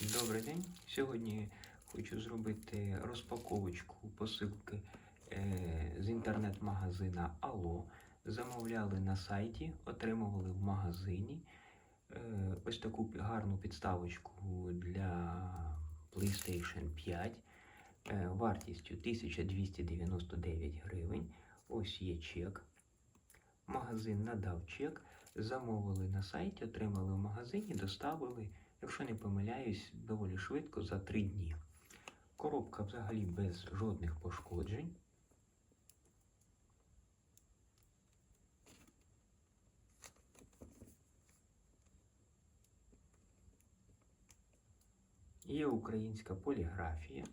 Добрий день. Сьогодні хочу зробити розпаковочку посилки е, з інтернет-магазина Allo. Замовляли на сайті, отримували в магазині. Е, ось таку гарну підставочку для PlayStation 5 е, вартістю 1299 гривень. Ось є чек. Магазин надав чек, замовили на сайті, отримали в магазині, доставили, якщо не помиляюсь, доволі швидко за 3 дні. Коробка взагалі без жодних пошкоджень. Є українська поліграфія.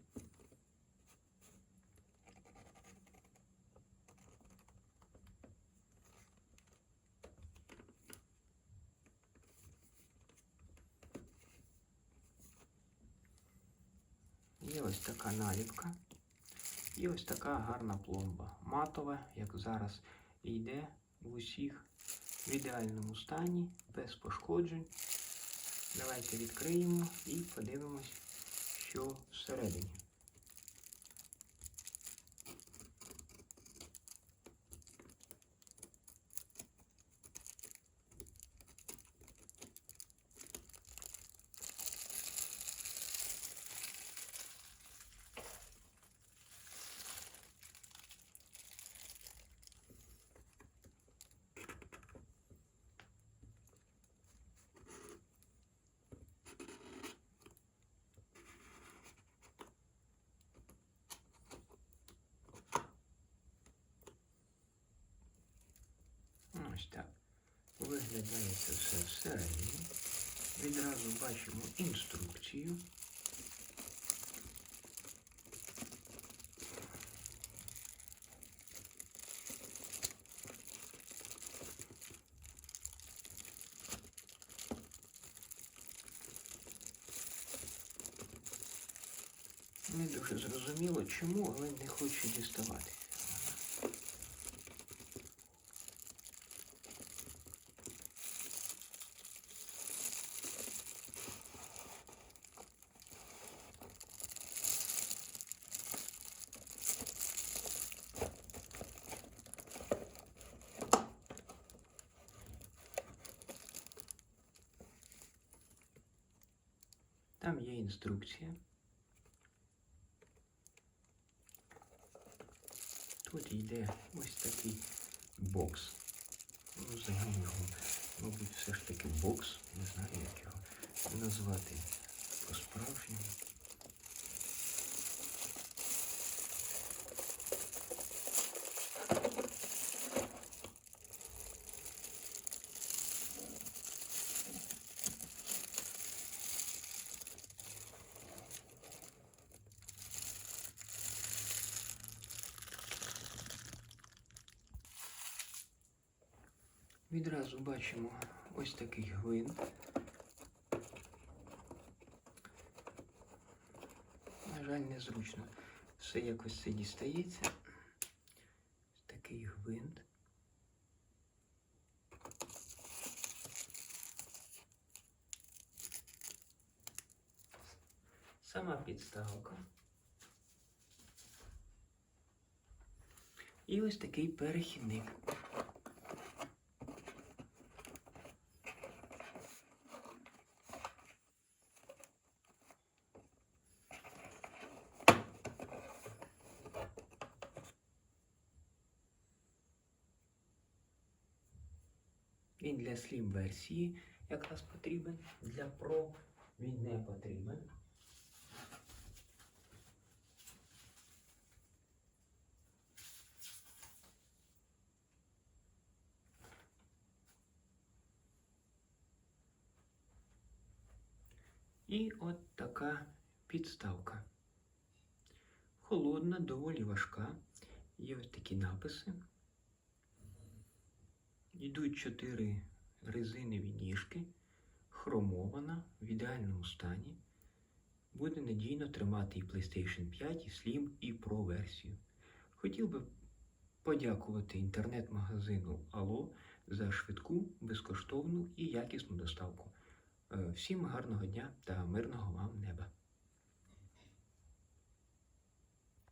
Є ось така наліпка. І ось така гарна пломба. Матова, як зараз йде в усіх в ідеальному стані, без пошкоджень. Давайте відкриємо і подивимось, що всередині. Ось так. Виглядає все всередині. Відразу бачимо інструкцію. Не дуже зрозуміло чому, але не хочу діставати. Там є інструкція. Тут йде ось такий бокс. Ну, взагалі його, мабуть, все ж таки бокс. Не знаю, як його назвати Відразу бачимо ось такий гвинт. На жаль, незручно. Все якось це дістається. Ось такий гвинт. Сама підставка. І ось такий перехідник. Він для Slim версії якраз потрібен. Для Pro він не потрібен. І от така підставка. Холодна, доволі важка. Є ось такі написи. Йдуть чотири резинові ніжки, хромована в ідеальному стані. Буде надійно тримати і PlayStation 5, і Slim, і Pro версію. Хотів би подякувати інтернет-магазину Allo за швидку, безкоштовну і якісну доставку. Е, Всім гарного дня та мирного вам неба!